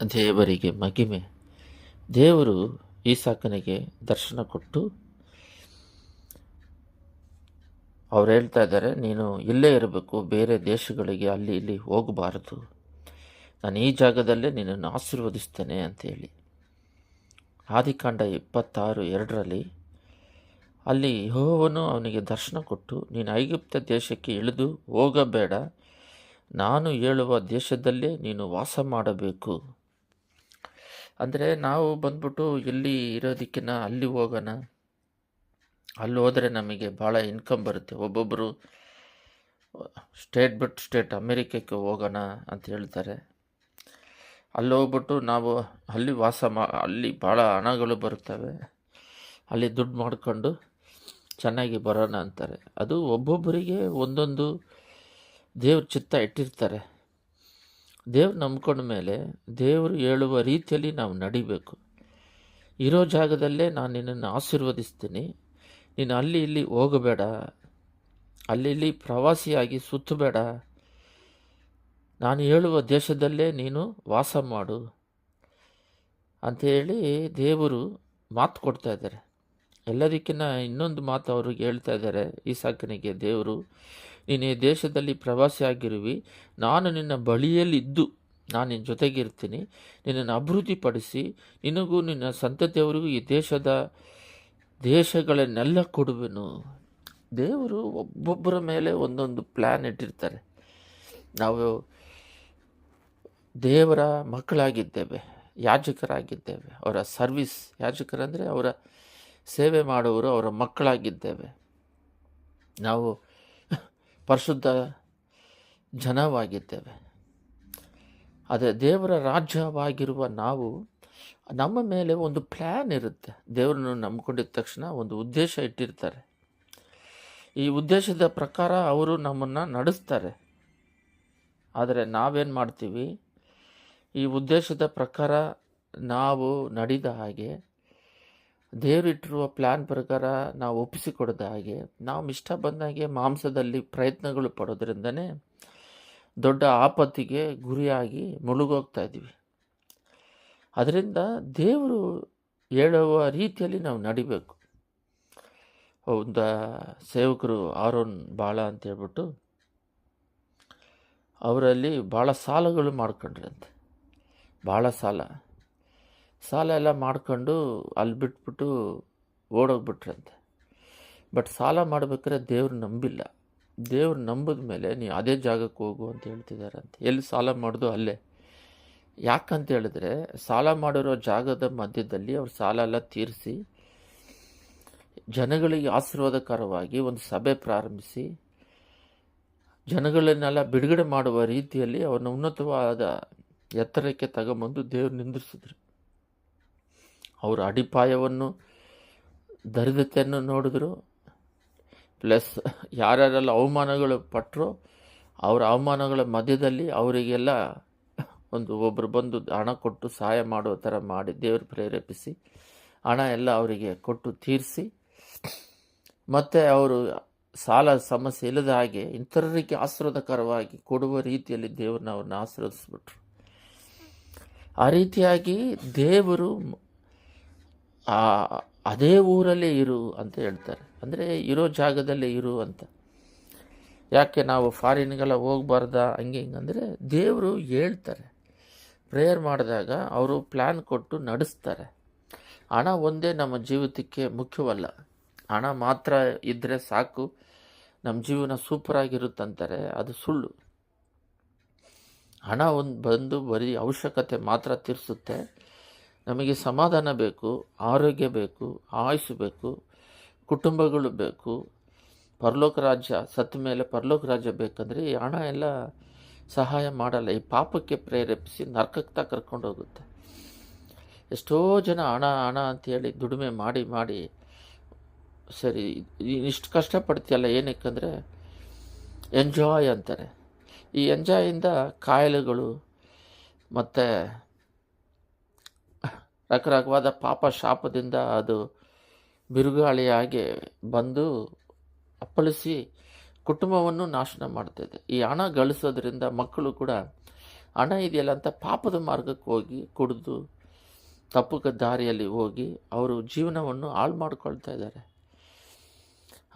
ದೇವರಿಗೆ ಮಗಿಮೆ. ದೇವರು ಈಸಾಕನಿಗೆ ದರ್ಶನ ಕೊಟ್ಟು ಅವ್ರು ಹೇಳ್ತಾ ಇದ್ದಾರೆ, ನೀನು ಇಲ್ಲೇ ಇರಬೇಕು, ಬೇರೆ ದೇಶಗಳಿಗೆ ಅಲ್ಲಿ ಇಲ್ಲಿ ಹೋಗಬಾರದು. ನಾನು ಈ ಜಾಗದಲ್ಲೇ ನಿನ್ನನ್ನು ಆಶೀರ್ವದಿಸ್ತೇನೆ ಅಂತೇಳಿ ಆದಿಕಾಂಡ ಇಪ್ಪತ್ತಾರು ಎರಡರಲ್ಲಿ ಅಲ್ಲಿ ಯಹೋವನು ಅವನಿಗೆ ದರ್ಶನ ಕೊಟ್ಟು, ನೀನು ಐಗುಪ್ತ ದೇಶಕ್ಕೆ ಇಳಿದು ಹೋಗಬೇಡ. ನಾನು ಹೇಳುವ ದೇಶದಲ್ಲೇ ನೀನು ವಾಸ ಮಾಡಬೇಕು. ಅಂದರೆ ನಾವು ಬಂದ್ಬಿಟ್ಟು ಎಲ್ಲಿ ಇರೋದಕ್ಕಿಂತ ಅಲ್ಲಿ ಹೋಗೋಣ. ಅಲ್ಲಿ ಹೋದರೆ ನಮಗೆ ಭಾಳ ಇನ್ಕಮ್ ಬರುತ್ತೆ. ಒಬ್ಬೊಬ್ಬರು ಸ್ಟೇಟ್ ಬಿಟ್ಟು ಸ್ಟೇಟ್ ಅಮೇರಿಕಕ್ಕೆ ಹೋಗೋಣ ಅಂತ ಹೇಳ್ತಾರೆ. ಅಲ್ಲಿ ಹೋಗ್ಬಿಟ್ಟು ನಾವು ಅಲ್ಲಿ ವಾಸ ಮಾ, ಅಲ್ಲಿ ಭಾಳ ಹಣಗಳು ಬರುತ್ತವೆ. ಅಲ್ಲಿ ದುಡ್ಡು ಮಾಡಿಕೊಂಡು ಚೆನ್ನಾಗಿ ಬರೋಣ ಅಂತಾರೆ. ಅದು ಒಬ್ಬೊಬ್ಬರಿಗೆ ಒಂದೊಂದು ದೇವ್ರ ಚಿತ್ತ ಇಟ್ಟಿರ್ತಾರೆ. ದೇವ್ರು ನಂಬ್ಕೊಂಡ ಮೇಲೆ ದೇವರು ಹೇಳುವ ರೀತಿಯಲ್ಲಿ ನಾವು ನಡಿಬೇಕು. ಇರೋ ಜಾಗದಲ್ಲೇ ನಾನು ನಿನ್ನನ್ನು ಆಶೀರ್ವದಿಸ್ತೀನಿ. ನೀನು ಅಲ್ಲಿ ಇಲ್ಲಿ ಹೋಗಬೇಡ. ಅಲ್ಲಿ ಇಲ್ಲಿ ಪ್ರವಾಸಿಯಾಗಿ ಸುತ್ತಬೇಡ. ನಾನು ಹೇಳುವ ದೇಶದಲ್ಲೇ ನೀನು ವಾಸ ಮಾಡು ಅಂಥೇಳಿ ದೇವರು ಮಾತು ಕೊಡ್ತಾ ಇದ್ದಾರೆ. ಎಲ್ಲದಕ್ಕಿಂತ ಇನ್ನೊಂದು ಮಾತು ಅವ್ರಿಗೆ ಹೇಳ್ತಾ ಇದ್ದಾರೆ. ಈಸಾಕನಿಗೆ ದೇವರು ನೀನು ಈ ದೇಶದಲ್ಲಿ ಪ್ರವಾಸಿಯಾಗಿರುವಿ. ನಾನು ನಿನ್ನ ಬಳಿಯಲ್ಲಿದ್ದು. ನಾನು ನಿನ್ನ ಜೊತೆಗಿರ್ತೀನಿ. ನಿನ್ನನ್ನು ಅಭಿವೃದ್ಧಿಪಡಿಸಿ. ನಿನಗೂ ನಿನ್ನ ಸಂತತಿಯವರಿಗೂ ಈ ದೇಶದ ದೇಶಗಳನ್ನೆಲ್ಲ ಕೊಡುವೆನು. ದೇವರು ಒಬ್ಬೊಬ್ಬರ ಮೇಲೆ ಒಂದೊಂದು ಪ್ಲ್ಯಾನ್ ಇಟ್ಟಿರ್ತಾರೆ. ನಾವು ದೇವರ ಮಕ್ಕಳಾಗಿದ್ದೇವೆ, ಯಾಜಕರಾಗಿದ್ದೇವೆ. ಅವರ ಸರ್ವಿಸ್ ಯಾಜಕರಂದರೆ ಅವರ ಸೇವೆ ಮಾಡುವವರು ಅವರ ಮಕ್ಕಳಾಗಿದ್ದೇವೆ. ನಾವು ಪರಿಶುದ್ಧ ಜನವಾಗಿದ್ದೇವೆ. ಅದೇ ದೇವರ ರಾಜ್ಯವಾಗಿರುವ ನಾವು, ನಮ್ಮ ಮೇಲೆ ಒಂದು ಪ್ಲ್ಯಾನ್ ಇರುತ್ತೆ. ದೇವರನ್ನು ನಂಬ್ಕೊಂಡಿದ್ದ ತಕ್ಷಣ ಒಂದು ಉದ್ದೇಶ ಇಟ್ಟಿರ್ತಾರೆ. ಈ ಉದ್ದೇಶದ ಪ್ರಕಾರ ಅವರು ನಮ್ಮನ್ನು ನಡೆಸ್ತಾರೆ. ಆದರೆ ನಾವೇನು ಮಾಡ್ತೀವಿ? ಈ ಉದ್ದೇಶದ ಪ್ರಕಾರ ನಾವು ನಡೆದ ಹಾಗೆ ದೇವರಿಟ್ಟಿರುವ ಪ್ಲ್ಯಾನ್ ಪ್ರಕಾರ ನಾವು ಒಪ್ಪಿಸಿಕೊಡದ ಹಾಗೆ, ನಾವು ಇಷ್ಟ ಬಂದಾಗೆ ಮಾಂಸದಲ್ಲಿ ಪ್ರಯತ್ನಗಳು ಪಡೋದ್ರಿಂದನೇ ದೊಡ್ಡ ಆಪತ್ತಿಗೆ ಗುರಿಯಾಗಿ ಮುಳುಗೋಗ್ತಾ ಇದ್ದೀವಿ. ಅದರಿಂದ ದೇವರು ಹೇಳುವ ರೀತಿಯಲ್ಲಿ ನಾವು ನಡಿಬೇಕು. ಒಂದು ಸೇವಕರು ಆರೋನ್ ಬಾಳ ಅಂತ ಹೇಳ್ಬಿಟ್ಟು ಅವರಲ್ಲಿ ಭಾಳ ಸಾಲಗಳು ಮಾಡ್ಕೊಂಡ್ರಂತೆ. ಭಾಳ ಸಾಲ. ಸಾಲ ಎಲ್ಲ ಮಾಡ್ಕೊಂಡು ಅಲ್ಲಿ ಬಿಟ್ಬಿಟ್ಟು ಓಡೋಗ್ಬಿಟ್ರಂತೆ. ಬಟ್ ಸಾಲ ಮಾಡ್ಬೇಕಾದ್ರೆ ದೇವ್ರು ನಂಬಿಲ್ಲ. ದೇವ್ರು ನಂಬಿದ ಮೇಲೆ ನೀ ಅದೇ ಜಾಗಕ್ಕೆ ಹೋಗು ಅಂತ ಹೇಳ್ತಿದ್ದಾರಂತೆ ಎಲ್ಲಿ ಸಾಲ ಮಾಡೋದು ಅಲ್ಲೇ. ಯಾಕಂತ ಹೇಳಿದ್ರೆ ಸಾಲ ಮಾಡಿರೋ ಜಾಗದ ಮಧ್ಯದಲ್ಲಿ ಅವ್ರು ಸಾಲ ಎಲ್ಲ ತೀರಿಸಿ ಜನಗಳಿಗೆ ಆಶೀರ್ವಾದಕರವಾಗಿ ಒಂದು ಸಭೆ ಪ್ರಾರಂಭಿಸಿ ಜನಗಳನ್ನೆಲ್ಲ ಬಿಡುಗಡೆ ಮಾಡುವ ರೀತಿಯಲ್ಲಿ ಅವನ್ನ ಉನ್ನತವಾದ ಎತ್ತರಕ್ಕೆ ತಗೊಂಬಂದು ದೇವ್ರು ನಿಂದಿರಿಸಿದ್ರು. ಅವರ ಅಡಿಪಾಯವನ್ನು, ದರಿದ್ರತೆಯನ್ನು ನೋಡಿದ್ರು. ಪ್ಲಸ್ ಯಾರ್ಯಾರೆಲ್ಲ ಅವಮಾನಗಳು ಪಟ್ಟರು ಅವರ ಅವಮಾನಗಳ ಮಧ್ಯದಲ್ಲಿ ಅವರಿಗೆಲ್ಲ ಒಂದು ಒಬ್ಬರು ಬಂದು ಹಣ ಕೊಟ್ಟು ಸಹಾಯ ಮಾಡೋ ಥರ ಮಾಡಿ ದೇವರು ಪ್ರೇರೇಪಿಸಿ, ಹಣ ಎಲ್ಲ ಅವರಿಗೆ ಕೊಟ್ಟು ತೀರಿಸಿ. ಮತ್ತು ಅವರು ಸಾಲ ಸಮಸ್ಯೆ ಇಲ್ಲದ ಹಾಗೆ ಇಂಥರರಿಗೆ ಆಶೀರ್ವಾದಕರವಾಗಿ ಕೊಡುವ ರೀತಿಯಲ್ಲಿ ದೇವರನ್ನ ಅವ್ರನ್ನ ಆಶೀರ್ವದಿಸ್ಬಿಟ್ರು. ಆ ರೀತಿಯಾಗಿ ದೇವರು ಆ, ಅದೇ ಊರಲ್ಲೇ ಇರು ಅಂತ ಹೇಳ್ತಾರೆ. ಅಂದರೆ ಇರೋ ಜಾಗದಲ್ಲೇ ಇರು ಅಂತ. ಯಾಕೆ ನಾವು ಫಾರಿನ್ಗೆಲ್ಲ ಹೋಗ್ಬಾರ್ದ? ಹಂಗೆ ಹಿಂಗಂದರೆ ದೇವರು ಹೇಳ್ತಾರೆ. ಪ್ರೇಯರ್ ಮಾಡಿದಾಗ ಅವರು ಪ್ಲ್ಯಾನ್ ಕೊಟ್ಟು ನಡೆಸ್ತಾರೆ. ಹಣ ಒಂದೇ ನಮ್ಮ ಜೀವಿತಕ್ಕೆ ಮುಖ್ಯವಲ್ಲ. ಹಣ ಮಾತ್ರ ಇದ್ದರೆ ಸಾಕು. ನಮ್ಮ ಜೀವನ ಸೂಪರಾಗಿರುತ್ತಂತಾರೆ ಅದು ಸುಳ್ಳು. ಹಣ ಒಂದು ಬಂದು ಬರೀ ಅವಶ್ಯಕತೆ ಮಾತ್ರ ತೀರಿಸುತ್ತೆ. ನಮಗೆ ಸಮಾಧಾನ ಬೇಕು, ಆರೋಗ್ಯ ಬೇಕು, ಆಯುಸ್ಸು ಬೇಕು, ಕುಟುಂಬಗಳು ಬೇಕು. ಪರಲೋಕ ರಾಜ್ಯ ಸತ್ತ ಮೇಲೆ ಪರಲೋಕ ರಾಜ್ಯ ಬೇಕಂದರೆ ಈ ಹಣ ಎಲ್ಲ ಸಹಾಯ ಮಾಡಲ್ಲ. ಈ ಪಾಪಕ್ಕೆ ಪ್ರೇರೇಪಿಸಿ ನರ್ಕಕ್ಕೆ ಕರ್ಕೊಂಡು ಹೋಗುತ್ತೆ. ಎಷ್ಟೋ ಜನ ಹಣ ಹಣ ಅಂತೇಳಿ ದುಡಿಮೆ ಮಾಡಿ ಮಾಡಿ, ಸರಿ, ಇಷ್ಟು ಕಷ್ಟಪಡ್ತೀಯಲ್ಲ ಏನಕ್ಕಂದರೆ ಎಂಜಾಯ್ ಅಂತಾರೆ. ಈ ಎಂಜಾಯಿಂದ ಕಾಯಿಲೆಗಳು ಮತ್ತು ರಕರಕವಾದ ಪಾಪ ಶಾಪದಿಂದ ಅದು ಬಿರುಗಾಳಿಯಾಗಿ ಬಂದು ಅಪ್ಪಳಿಸಿ ಕುಟುಂಬವನ್ನು ನಾಶನ ಮಾಡ್ತಾಯಿದೆ ಈ ಹಣ ಗಳಿಸೋದ್ರಿಂದ ಮಕ್ಕಳು ಕೂಡ ಹಣ ಇದೆಯಲ್ಲ ಅಂತ ಪಾಪದ ಮಾರ್ಗಕ್ಕೆ ಹೋಗಿ ಕುಡಿದು ತಪ್ಪು ದಾರಿಯಲ್ಲಿ ಹೋಗಿ ಅವರು ಜೀವನವನ್ನು ಹಾಳು ಮಾಡ್ಕೊಳ್ತಾ ಇದ್ದಾರೆ.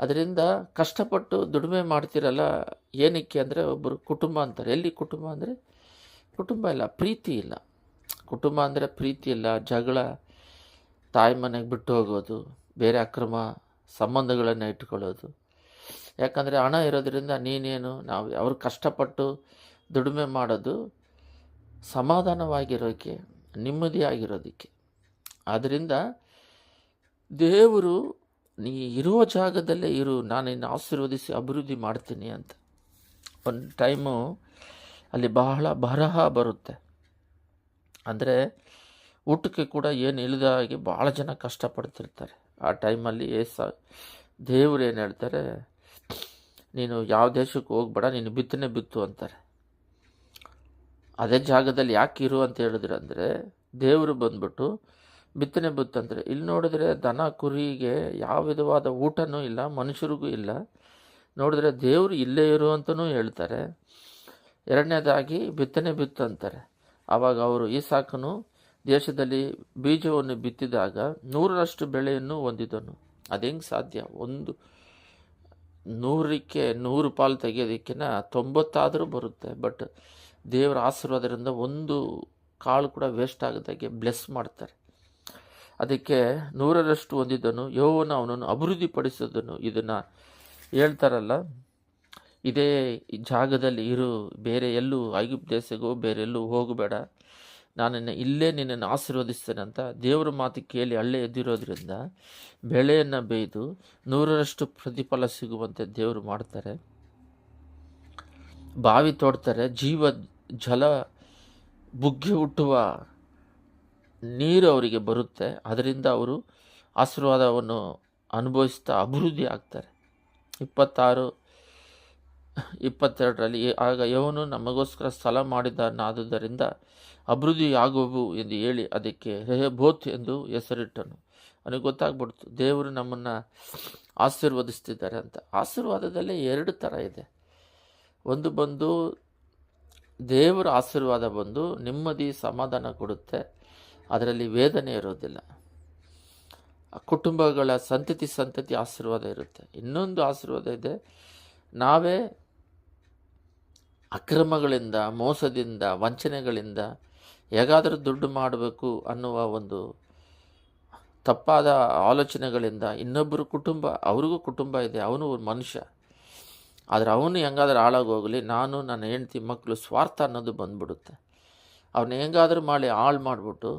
ಅದರಿಂದ ಕಷ್ಟಪಟ್ಟು ದುಡಿಮೆ ಮಾಡ್ತಿರಲ್ಲ, ಏನಕ್ಕೆ ಅಂದರೆ ಒಬ್ಬರು ಕುಟುಂಬ ಅಂತಾರೆ. ಎಲ್ಲಿ ಕುಟುಂಬ ಅಂದರೆ ಕುಟುಂಬ ಇಲ್ಲ, ಪ್ರೀತಿ ಇಲ್ಲ. ಕುಟುಂಬ ಅಂದರೆ ಪ್ರೀತಿ ಇಲ್ಲ, ಜಗಳ, ತಾಯಿ ಮನೆಗೆ ಬಿಟ್ಟು ಹೋಗೋದು, ಬೇರೆ ಅಕ್ರಮ ಸಂಬಂಧಗಳನ್ನು ಇಟ್ಕೊಳ್ಳೋದು ಯಾಕಂದರೆ ಹಣ ಇರೋದರಿಂದ ನೀನೇನು, ನಾವು ಅವ್ರು ಕಷ್ಟಪಟ್ಟು ದುಡಿಮೆ ಮಾಡೋದು ಸಮಾಧಾನವಾಗಿರೋಕ್ಕೆ ನೆಮ್ಮದಿಯಾಗಿರೋದಕ್ಕೆ. ಆದ್ದರಿಂದ ದೇವರು, ನೀ ಇರುವ ಜಾಗದಲ್ಲೇ ಇರು, ನಾನು ನಿನ್ನ ಆಶೀರ್ವದಿಸಿ ಅಭಿವೃದ್ಧಿ ಮಾಡ್ತೀನಿ ಅಂತ. ಒಂದು ಟೈಮು ಅಲ್ಲಿ ಬಹಳ ಬರಹ ಬರುತ್ತೆ. ಅಂದರೆ ಊಟಕ್ಕೆ ಕೂಡ ಏನು ಇಳಿದ ಹಾಗೆ ಭಾಳ ಜನ ಕಷ್ಟಪಡ್ತಿರ್ತಾರೆ. ಆ ಟೈಮಲ್ಲಿ ಏಸ ದೇವ್ರು ಏನು ಹೇಳ್ತಾರೆ, ನೀನು ಯಾವ ದೇಶಕ್ಕೆ ಹೋಗ್ಬೇಡ, ನೀನು ಬಿತ್ತನೆ ಬಿತ್ತು ಅಂತಾರೆ. ಅದೇ ಜಾಗದಲ್ಲಿ ಯಾಕೆ ಇರು ಅಂತ ಹೇಳಿದ್ರು ಅಂದರೆ, ದೇವರು ಬಂದ್ಬಿಟ್ಟು ಬಿತ್ತನೆ ಬಿತ್ತು ಅಂತಾರೆ ಇಲ್ಲಿ ನೋಡಿದ್ರೆ ದನ, ಕುರಿಗೆ ಯಾವ ವಿಧವಾದ ಊಟನೂ ಇಲ್ಲ, ಮನುಷ್ಯರಿಗೂ ಇಲ್ಲ. ನೋಡಿದ್ರೆ ದೇವರು ಇಲ್ಲೇ ಇರು ಅಂತಲೂ ಹೇಳ್ತಾರೆ. ಎರಡನೇದಾಗಿ ಬಿತ್ತನೆ ಬಿತ್ತು ಅಂತಾರೆ. ಆವಾಗ ಅವರು ಈ ಸಾಕನು ದೇಶದಲ್ಲಿ ಬೀಜವನ್ನು ಬಿತ್ತಿದಾಗ ನೂರರಷ್ಟು ಬೆಳೆಯನ್ನು ಹೊಂದಿದನು. ಅದು ಹೆಂಗೆ ಸಾಧ್ಯ? ಒಂದು ನೂರಕ್ಕೆ ನೂರು ಪಾಲು ತೆಗೆಯೋದಕ್ಕಿಂತ ತೊಂಬತ್ತಾದರೂ ಬರುತ್ತೆ. ಬಟ್ ದೇವರ ಆಶೀರ್ವಾದದಿಂದ ಒಂದು ಕಾಳು ಕೂಡ ವೇಸ್ಟ್ ಆಗದಾಗೆ ಬ್ಲೆಸ್ ಮಾಡ್ತಾರೆ. ಅದಕ್ಕೆ ನೂರರಷ್ಟು ಹೊಂದಿದ್ದನು ಯೋವನ ಅವನನ್ನು ಅಭಿವೃದ್ಧಿಪಡಿಸಿದನು. ಇದನ್ನು ಹೇಳ್ತಾರಲ್ಲ ಇದೇ ಜಾಗದಲ್ಲಿ ಇರು, ಬೇರೆ ಎಲ್ಲೂ ಐಗುಪ್ತ ದೇಶಗೂ ಬೇರೆ ಎಲ್ಲೂ ಹೋಗಬೇಡ. ನಾನು ಇಲ್ಲೇ ನಿನ್ನನ್ನು ಆಶೀರ್ವದಿಸ್ತೇನೆ ಅಂತ ದೇವರ ಮಾತು ಕೇಳಿ ಹಳ್ಳೆ ಎದ್ದಿರೋದ್ರಿಂದ ಬೆಳೆಯನ್ನು ಬೇಯ್ದು ನೂರರಷ್ಟು ಪ್ರತಿಫಲ ಸಿಗುವಂತೆ ದೇವರು ಮಾಡ್ತಾರೆ. ಬಾವಿ ತೋಡ್ತಾರೆ, ಜೀವ, ಜಲ ಬುಗ್ಗಿ ಹುಟ್ಟುವ ನೀರು ಅವರಿಗೆ ಬರುತ್ತೆ. ಅದರಿಂದ ಅವರು ಆಶೀರ್ವಾದವನ್ನು ಅನುಭವಿಸ್ತಾ ಅಭಿವೃದ್ಧಿ ಆಗ್ತಾರೆ ಇಪ್ಪತ್ತಾರು ಇಪ್ಪತ್ತೆರಡರಲ್ಲಿ, ಆಗ ಯವನು ನಮಗೋಸ್ಕರ ಸ್ಥಳ ಮಾಡಿದ್ದಾನಾದುದರಿಂದ ಅಭಿವೃದ್ಧಿಯಾಗುವು ಎಂದು ಹೇಳಿ ಅದಕ್ಕೆ ರೆಹಬೋತ್ ಎಂದು ಹೆಸರಿಟ್ಟನು. ಅವನಿಗೆ ಗೊತ್ತಾಗ್ಬಿಡ್ತು, ದೇವರು ನಮ್ಮನ್ನು ಆಶೀರ್ವದಿಸ್ತಿದ್ದಾರೆ ಅಂತ. ಆಶೀರ್ವಾದದಲ್ಲೇ ಎರಡು ಥರ ಇದೆ. ಒಂದು ಬಂದು, ದೇವರ ಆಶೀರ್ವಾದ ಬಂದು ನೆಮ್ಮದಿ ಸಮಾಧಾನ ಕೊಡುತ್ತೆ. ಅದರಲ್ಲಿ ವೇದನೆ ಇರೋದಿಲ್ಲ. ಕುಟುಂಬಗಳ ಸಂತತಿ ಸಂತತಿ ಆಶೀರ್ವಾದ ಇರುತ್ತೆ. ಇನ್ನೊಂದು ಆಶೀರ್ವಾದ ಇದೆ, ನಾವೇ ಅಕ್ರಮಗಳಿಂದ, ಮೋಸದಿಂದ, ವಂಚನೆಗಳಿಂದ ಹೇಗಾದರೂ ದುಡ್ಡು ಮಾಡಬೇಕು ಅನ್ನುವ ಒಂದು ತಪ್ಪಾದ ಆಲೋಚನೆಗಳಿಂದ ಇನ್ನೊಬ್ಬರು ಕುಟುಂಬ, ಅವ್ರಿಗೂ ಕುಟುಂಬ ಇದೆ, ಅವನು ಒಂದು ಮನುಷ್ಯ. ಆದರೆ ಅವನು ಹೆಂಗಾದ್ರೂ ಹಾಳಾಗೋಗಲಿ, ನಾನು ನನ್ನ ಹೆಂಡತಿ ಮಕ್ಕಳು ಸ್ವಾರ್ಥ ಅನ್ನೋದು ಬಂದ್ಬಿಡುತ್ತೆ. ಅವ್ರನ್ನ ಹೆಂಗಾದರೂ ಮಾಡಿ ಹಾಳು ಮಾಡಿಬಿಟ್ಟು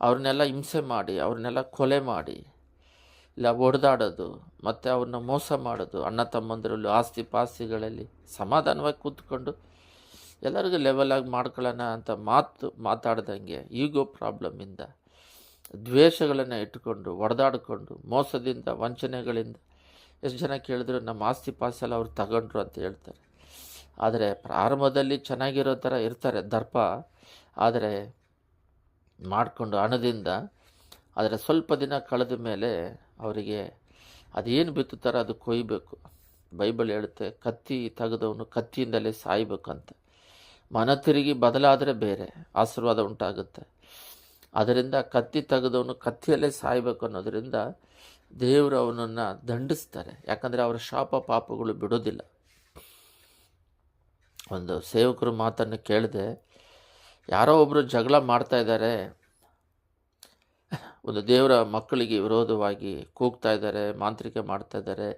ಅವ್ರನ್ನೆಲ್ಲ ಹಿಂಸೆ ಮಾಡಿ, ಅವ್ರನ್ನೆಲ್ಲ ಕೊಲೆ ಮಾಡಿ ಇಲ್ಲ ಒಡೆದಾಡೋದು ಮತ್ತು ಅವ್ರನ್ನ ಮೋಸ ಮಾಡೋದು, ಅಣ್ಣ ತಮ್ಮಂದರಲ್ಲೂ ಆಸ್ತಿ ಪಾಸ್ತಿಗಳಲ್ಲಿ ಸಮಾಧಾನವಾಗಿ ಕೂತ್ಕೊಂಡು ಎಲ್ಲರಿಗೂ ಲೆವೆಲಾಗಿ ಮಾಡ್ಕೊಳ್ಳೋಣ ಅಂತ ಮಾತು, ಮಾತಾಡ್ದಂಗೆ ಈಗೋ ಪ್ರಾಬ್ಲಮಿಂದ ದ್ವೇಷಗಳನ್ನು ಇಟ್ಕೊಂಡು ಒಡೆದಾಡಿಕೊಂಡು, ಮೋಸದಿಂದ, ವಂಚನೆಗಳಿಂದ ಎಷ್ಟು ಜನ ಕೇಳಿದ್ರು ನಮ್ಮ ಆಸ್ತಿ ಪಾಸೆಲ್ಲ ಅವ್ರು ತಗೊಂಡ್ರು ಅಂತ ಹೇಳ್ತಾರೆ. ಆದರೆ ಪ್ರಾರಂಭದಲ್ಲಿ ಚೆನ್ನಾಗಿರೋ ಥರ ಇರ್ತಾರೆ ದರ್ಪ, ಆದರೆ ಮಾಡಿಕೊಂಡು ಹಣದಿಂದ, ಆದರೆ ಸ್ವಲ್ಪ ದಿನ ಕಳೆದ ಮೇಲೆ ಅವರಿಗೆ ಅದೇನು ಬಿತ್ತುತ್ತಾರೆ ಅದು ಕೊಯ್ಬೇಕು. ಬೈಬಲ್ ಹೇಳುತ್ತೆ, ಕತ್ತಿ ತೆಗೆದವನು ಕತ್ತಿಯಿಂದಲೇ ಸಾಯ್ಬೇಕಂತ ಮನ ತಿರುಗಿ ಬದಲಾದರೆ ಬೇರೆ, ಆಶೀರ್ವಾದ ಉಂಟಾಗುತ್ತೆ. ಅದರಿಂದ ಕತ್ತಿ ತೆಗೆದವನು ಕತ್ತಿಯಲ್ಲೇ ಸಾಯಬೇಕು ಅನ್ನೋದರಿಂದ ದೇವರು ಅವನನ್ನು ದಂಡಿಸ್ತಾರೆ. ಯಾಕಂದರೆ ಅವರ ಶಾಪ ಪಾಪಗಳು ಬಿಡೋದಿಲ್ಲ. ಒಂದು ಸೇವಕರು ಮಾತನ್ನು ಕೇಳಿದೆ, ಯಾರೋ ಒಬ್ಬರು ಜಗಳ ಮಾಡ್ತಾ ಇದ್ದಾರೆ ಒಂದು ದೇವರ ಮಕ್ಕಳಿಗೆ ವಿರೋಧವಾಗಿ ಕೂಗ್ತಾ ಇದ್ದಾರೆ ಮಾಂತ್ರಿಕೆ ಮಾಡ್ತಾ ಇದ್ದಾರೆ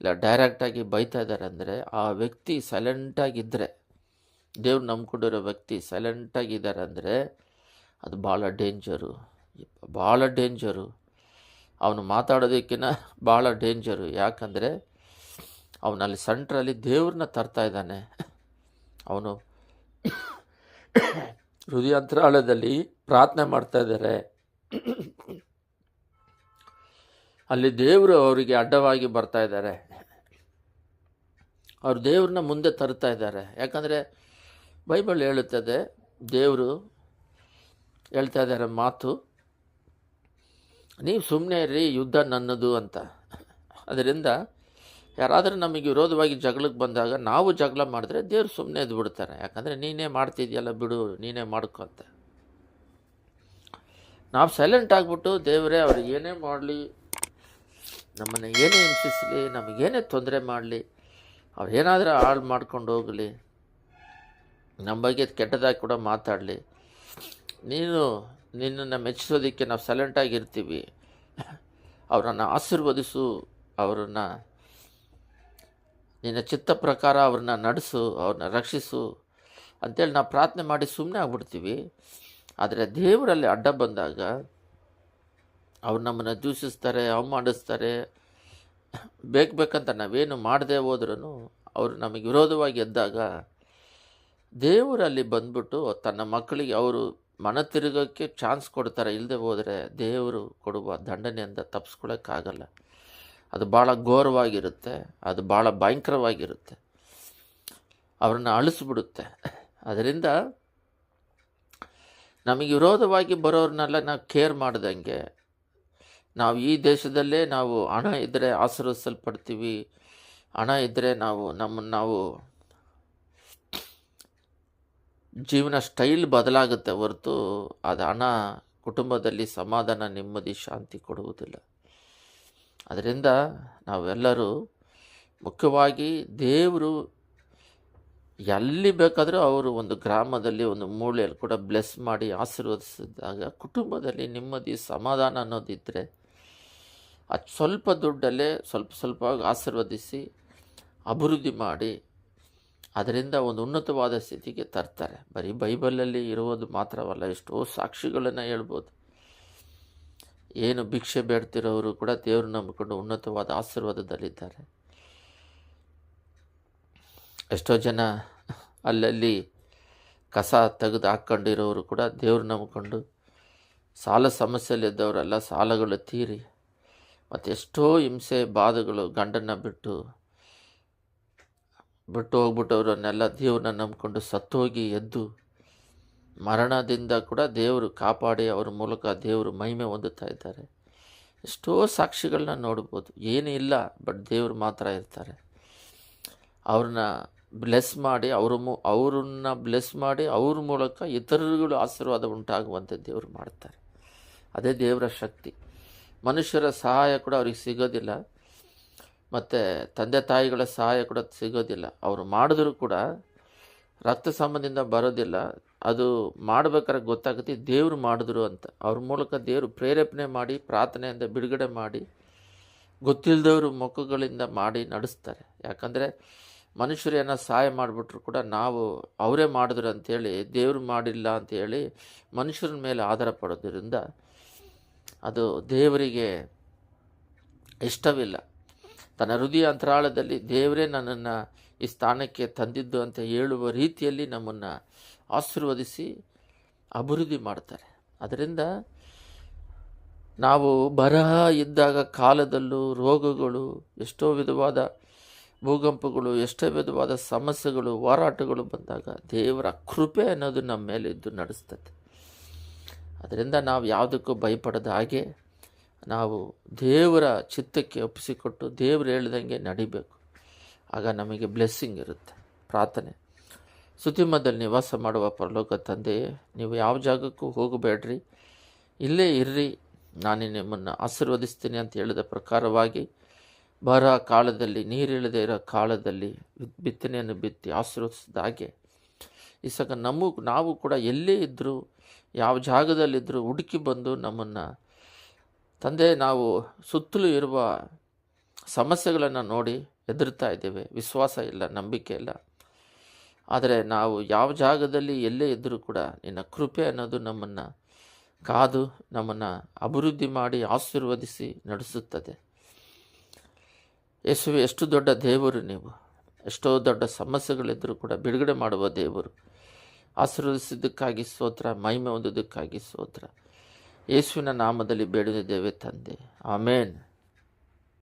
ಇಲ್ಲ ಡೈರೆಕ್ಟಾಗಿ ಬೈತಾ ಇದ್ದಾರೆ ಅಂದರೆ ಆ ವ್ಯಕ್ತಿ ಸೈಲೆಂಟಾಗಿದ್ದರೆ ದೇವ್ರು ನಂಬ್ಕೊಂಡಿರೋ ವ್ಯಕ್ತಿ ಸೈಲೆಂಟಾಗಿದ್ದಾರೆ ಅಂದರೆ ಅದು ಭಾಳ ಡೇಂಜರು ಭಾಳ ಡೇಂಜರು ಅವನು ಮಾತಾಡೋದಕ್ಕಿಂತ ಭಾಳ ಡೇಂಜರು ಯಾಕಂದರೆ ಅವನಲ್ಲಿ ಸೆಂಟ್ರಲ್ಲಿ ದೇವ್ರನ್ನ ತರ್ತಾ ಇದ್ದಾನೆ ಅವನು ಹೃದಯಾಂತರಾಳದಲ್ಲಿ ಪ್ರಾರ್ಥನೆ ಮಾಡ್ತಾ ಇದ್ದಾರೆ ಅಲ್ಲಿ ದೇವರು ಅವರಿಗೆ ಅಡ್ಡವಾಗಿ ಬರ್ತಾ ಇದ್ದಾರೆ. ಅವರು ದೇವ್ರನ್ನ ಮುಂದೆ ತರ್ತಾ ಇದ್ದಾರೆ. ಯಾಕಂದರೆ ಬೈಬಲ್ ಹೇಳುತ್ತದೆ, ದೇವರು ಹೇಳ್ತಾ ಇದ್ದಾರೆ ಮಾತು, ನೀವು ಸುಮ್ಮನೆ ಇರಿ ಯುದ್ಧ ನನ್ನದು ಅಂತ. ಅದರಿಂದ ಯಾರಾದರೂ ನಮಗೆ ವಿರೋಧವಾಗಿ ಜಗಳಕ್ಕೆ ಬಂದಾಗ ನಾವು ಜಗಳ ಮಾಡಿದ್ರೆ ದೇವ್ರು ಸುಮ್ಮನೆ ಎದ್ದು ಬಿಡ್ತಾರೆ ಯಾಕಂದರೆ ನೀನೇ ಮಾಡ್ತಿದ್ಯಲ್ಲ ಬಿಡು, ನೀನೇ ಮಾಡ್ಕೊ ಅಂತ. ನಾವು ಸೈಲೆಂಟ್ ಆಗಿಬಿಟ್ಟು ದೇವರೇ ಅವ್ರು ಏನೇ ಮಾಡಲಿ, ನಮ್ಮನ್ನು ಏನೇ ಹಿಂಸಿಸಲಿ ನಮಗೇನೇ ತೊಂದರೆ ಮಾಡಲಿ, ಅವ್ರು ಏನಾದರೂ ಹಾಳು ಮಾಡ್ಕೊಂಡು ಹೋಗಲಿ ನಮ್ಮ ಬಗ್ಗೆ ಕೆಟ್ಟದಾಗಿ ಕೂಡ ಮಾತಾಡಲಿ. ನೀನು ನಿನ್ನನ್ನು ಮೆಚ್ಚಿಸೋದಕ್ಕೆ ನಾವು ಸೈಲೆಂಟಾಗಿರ್ತೀವಿ ಅವರನ್ನು ಆಶೀರ್ವದಿಸು, ಅವರನ್ನು ನಿನ್ನ ಚಿತ್ತ ಪ್ರಕಾರ ಅವ್ರನ್ನ ನಡೆಸು, ಅವ್ರನ್ನ ರಕ್ಷಿಸು ಅಂತೇಳಿ ನಾವು ಪ್ರಾರ್ಥನೆ ಮಾಡಿ ಸುಮ್ಮನೆ ಆಗ್ಬಿಡ್ತೀವಿ. ಆದರೆ ದೇವರಲ್ಲಿ ಅಡ್ಡ ಬಂದಾಗ ಅವ್ರು ನಮ್ಮನ್ನು ದೂಷಿಸ್ತಾರೆ, ಅವಮಾನಿಸ್ತಾರೆ. ಬೇಕು ಬೇಕಂತ ನಾವೇನು ಮಾಡದೆ ಹೋದ್ರೂ ಅವರು ನಮಗೆ ವಿರೋಧವಾಗಿ ಎದ್ದಾಗ ದೇವರಲ್ಲಿ ಬಂದ್ಬಿಟ್ಟು ತನ್ನ ಮಕ್ಕಳಿಗೆ ಅವರು ಮನ ತಿರುಗೋಕ್ಕೆ ಚಾನ್ಸ್ ಕೊಡ್ತಾರೆ. ಇಲ್ಲದೆ ಹೋದರೆ ದೇವರು ಕೊಡುವ ದಂಡನೆಯಿಂದ ತಪ್ಪಿಸ್ಕೊಳ್ಳೋಕ್ಕಾಗಲ್ಲ ಅದು ಭಾಳ ಘೋರವಾಗಿರುತ್ತೆ. ಅದು ಭಾಳ ಭಯಂಕರವಾಗಿರುತ್ತೆ. ಅವ್ರನ್ನ ಅಳಿಸ್ಬಿಡುತ್ತೆ. ಅದರಿಂದ ನಮಗೆ ವಿರೋಧವಾಗಿ ಬರೋರನ್ನೆಲ್ಲ ನಾವು ಕೇರ್ ಮಾಡ್ದಂಗೆ. ನಾವು ಈ ದೇಶದಲ್ಲೇ ನಾವು ಹಣ ಇದ್ದರೆ ಆಶೀರ್ವಿಸಲ್ಪಡ್ತೀವಿ ಹಣ ಇದ್ದರೆ ನಾವು ನಮ್ಮನ್ನು ನಾವು ಜೀವನ ಸ್ಟೈಲ್ ಬದಲಾಗುತ್ತೆ ಹೊರತು ಅದು ಹಣ ಕುಟುಂಬದಲ್ಲಿ ಸಮಾಧಾನ, ನೆಮ್ಮದಿ, ಶಾಂತಿ ಕೊಡುವುದಿಲ್ಲ. ಅದರಿಂದ ನಾವೆಲ್ಲರೂ ಮುಖ್ಯವಾಗಿ ದೇವರು ಎಲ್ಲಿ ಬೇಕಾದರೂ ಅವರು ಒಂದು ಗ್ರಾಮದಲ್ಲಿ ಒಂದು ಮೂಳೆಯಲ್ಲಿ ಕೂಡ ಬ್ಲೆಸ್ ಮಾಡಿ ಆಶೀರ್ವದಿಸಿದಾಗ ಕುಟುಂಬದಲ್ಲಿ ನೆಮ್ಮದಿ, ಸಮಾಧಾನ ಅನ್ನೋದಿದ್ದರೆ ಅದು ಸ್ವಲ್ಪ ದುಡ್ಡಲ್ಲೇ ಸ್ವಲ್ಪ ಸ್ವಲ್ಪ ಆಶೀರ್ವದಿಸಿ, ಅಭಿವೃದ್ಧಿ ಮಾಡಿ ಅದರಿಂದ ಒಂದು ಉನ್ನತವಾದ ಸ್ಥಿತಿಗೆ ತರ್ತಾರೆ. ಬರೀ ಬೈಬಲಲ್ಲಿ ಇರುವುದು ಮಾತ್ರವಲ್ಲ, ಎಷ್ಟೋ ಸಾಕ್ಷಿಗಳನ್ನು ಹೇಳ್ಬೋದು. ಏನು ಭಿಕ್ಷೆ ಬೇಡ್ತಿರೋರು ಕೂಡ ದೇವರು ನಂಬಿಕೊಂಡು ಉನ್ನತವಾದ ಆಶೀರ್ವಾದದಲ್ಲಿದ್ದಾರೆ. ಎಷ್ಟೋ ಜನ ಅಲ್ಲಲ್ಲಿ ಕಸ ತೆಗೆದು ಹಾಕ್ಕೊಂಡಿರೋರು ಕೂಡ ದೇವ್ರು ನಂಬಿಕೊಂಡು ಸಾಲ ಸಮಸ್ಯೆಯಲ್ಲಿದ್ದವರೆಲ್ಲ ಸಾಲಗಳು ತೀರಿ. ಮತ್ತು ಎಷ್ಟೋ ಹಿಂಸೆ ಬಾಧಗಳು ಗಂಡನ್ನು ಬಿಟ್ಟು ಬಿಟ್ಟು ಹೋಗ್ಬಿಟ್ಟವರನ್ನೆಲ್ಲ ದೇವ್ರನ್ನ ನಂಬಿಕೊಂಡು ಸತ್ತೋಗಿ ಎದ್ದು ಮರಣದಿಂದ ಕೂಡ ದೇವರು ಕಾಪಾಡಿ ಅವರ ಮೂಲಕ ದೇವರು ಮಹಿಮೆ ಹೊಂದುತ್ತಾ ಇದ್ದಾರೆ. ಎಷ್ಟೋ ಸಾಕ್ಷಿಗಳನ್ನ ನೋಡ್ಬೋದು. ಏನೂ ಇಲ್ಲ ಬಟ್ ದೇವರು ಮಾತ್ರ ಇರ್ತಾರೆ. ಅವ್ರನ್ನ ಬ್ಲೆಸ್ ಮಾಡಿ ಅವರು ಮು, ಅವರನ್ನು ಬ್ಲೆಸ್ ಮಾಡಿ ಅವ್ರ ಮೂಲಕ ಇತರರುಗಳು ಆಶೀರ್ವಾದ ಉಂಟಾಗುವಂತೆ ದೇವರು ಮಾಡ್ತಾರೆ. ಅದೇ ದೇವರ ಶಕ್ತಿ. ಮನುಷ್ಯರ ಸಹಾಯ ಕೂಡ ಅವ್ರಿಗೆ ಸಿಗೋದಿಲ್ಲ. ಮತ್ತು ತಂದೆ ತಾಯಿಗಳ ಸಹಾಯ ಕೂಡ ಸಿಗೋದಿಲ್ಲ. ಅವರು ಮಾಡಿದ್ರು ಕೂಡ ರಕ್ತ ಸಂಬಂಧದಿಂದ ಬರೋದಿಲ್ಲ. ಅದು ಮಾಡ್ಬೇಕಾದ್ರೆ ಗೊತ್ತಾಗುತ್ತೆ ದೇವರು ಮಾಡಿದ್ರು ಅಂತ. ಅವ್ರ ಮೂಲಕ ದೇವರು ಪ್ರೇರೇಪಣೆ ಮಾಡಿ, ಪ್ರಾರ್ಥನೆಯಿಂದ ಬಿಡುಗಡೆ ಮಾಡಿ ಗೊತ್ತಿಲ್ಲದವರು ಮುಖಗಳಿಂದ ಮಾಡಿ ನಡೆಸ್ತಾರೆ. ಯಾಕಂದರೆ ಮನುಷ್ಯರು ಏನೋ ಸಹಾಯ ಮಾಡಿಬಿಟ್ರು ಕೂಡ ನಾವು ಅವರೇ ಮಾಡಿದ್ರು ಅಂತೇಳಿ, ದೇವರು ಮಾಡಿಲ್ಲ ಅಂತೇಳಿ ಮನುಷ್ಯರ ಮೇಲೆ ಆಧಾರ ಪಡೋದ್ರಿಂದ ಅದು ದೇವರಿಗೆ ಇಷ್ಟವಿಲ್ಲ. ತನ್ನ ಹೃದಯ ಅಂತರಾಳದಲ್ಲಿ ದೇವರೇ ನನ್ನನ್ನು ಈ ಸ್ಥಾನಕ್ಕೆ ತಂದಿದ್ದು ಅಂತ ಹೇಳುವ ರೀತಿಯಲ್ಲಿ ನಮ್ಮನ್ನು ಆಶೀರ್ವದಿಸಿ ಅಭಿವೃದ್ಧಿ ಮಾಡ್ತಾರೆ. ಅದರಿಂದ ನಾವು ಬರಹ ಇದ್ದಾಗ ಕಾಲದಲ್ಲೂ ರೋಗಗಳು ಎಷ್ಟೋ ವಿಧವಾದ ಭೂಕಂಪಗಳು, ಎಷ್ಟೇ ವಿಧವಾದ ಸಮಸ್ಯೆಗಳು, ಹೋರಾಟಗಳು ಬಂದಾಗ ದೇವರ ಕೃಪೆ ಅನ್ನೋದು ನಮ್ಮ ಮೇಲೆ ಇದ್ದು ನಡೆಸ್ತದೆ. ಅದರಿಂದ ನಾವು ಯಾವುದಕ್ಕೂ ಭಯಪಡದ ಹಾಗೆ ನಾವು ದೇವರ ಚಿತ್ತಕ್ಕೆ ಒಪ್ಪಿಸಿಕೊಟ್ಟು ದೇವರು ಹೇಳ್ದಂಗೆ ನಡಿಬೇಕು. ಆಗ ನಮಗೆ ಬ್ಲೆಸ್ಸಿಂಗ್ ಇರುತ್ತೆ. ಪ್ರಾರ್ಥನೆ. ಸುತಿಮದಲ್ಲಿ ನಿವಾಸ ಮಾಡುವ ಪರಲೋಕ ತಂದೆಯೇ, ನೀವು ಯಾವ ಜಾಗಕ್ಕೂ ಹೋಗಬೇಡ್ರಿ. ಇಲ್ಲೇ ಇರ್ರಿ. ನಾನು ನಿಮ್ಮನ್ನು ಆಶೀರ್ವದಿಸ್ತೀನಿ ಅಂತ ಹೇಳಿದ ಪ್ರಕಾರವಾಗಿ ಬರ ಕಾಲದಲ್ಲಿ ನೀರಿಲ್ಲದೆ ಇರೋ ಕಾಲದಲ್ಲಿ ಬಿತ್ತನೆಯನ್ನು ಬಿತ್ತಿ ಆಶೀರ್ವದಿಸಿದ ಹಾಗೆ ಈ ಸಕ ನಮಗೂ ನಾವು ಕೂಡ ಎಲ್ಲೇ ಇದ್ದರೂ ಯಾವ ಜಾಗದಲ್ಲಿದ್ದರೂ ಹುಡುಕಿ ಬಂದು ನಮ್ಮನ್ನು, ತಂದೆ ನಾವು ಸುತ್ತಲೂ ಇರುವ ಸಮಸ್ಯೆಗಳನ್ನು ನೋಡಿ ಹೆದರ್ತಾ ಇದ್ದೇವೆ. ವಿಶ್ವಾಸ ಇಲ್ಲ, ನಂಬಿಕೆ ಇಲ್ಲ. ಆದರೆ ನಾವು ಯಾವ ಜಾಗದಲ್ಲಿ, ಎಲ್ಲೇ ಇದ್ದರೂ ಕೂಡ ನಿನ್ನ ಕೃಪೆ ಅನ್ನೋದು ನಮ್ಮನ್ನು ಕಾದು, ನಮ್ಮನ್ನು ಅಭಿವೃದ್ಧಿ ಮಾಡಿ ಆಶೀರ್ವದಿಸಿ ನಡೆಸುತ್ತದೆ. ಯೇಸುವೆ, ಎಷ್ಟು ದೊಡ್ಡ ದೇವರು ನೀವು. ಎಷ್ಟೋ ದೊಡ್ಡ ಸಮಸ್ಯೆಗಳಿದ್ದರೂ ಕೂಡ ಬಿಡುಗಡೆ ಮಾಡುವ ದೇವರು. ಆಶೀರ್ವದಿಸಿದ್ದಕ್ಕಾಗಿ ಸ್ತೋತ್ರ, ಮಹಿಮೆ ಹೊಂದೋದಕ್ಕಾಗಿ ಸ್ತೋತ್ರ. ಯೇಸುವಿನ ನಾಮದಲ್ಲಿ ಬೇಡಿದ್ದೇವೆ ತಂದೆ. ಆಮೇನ್.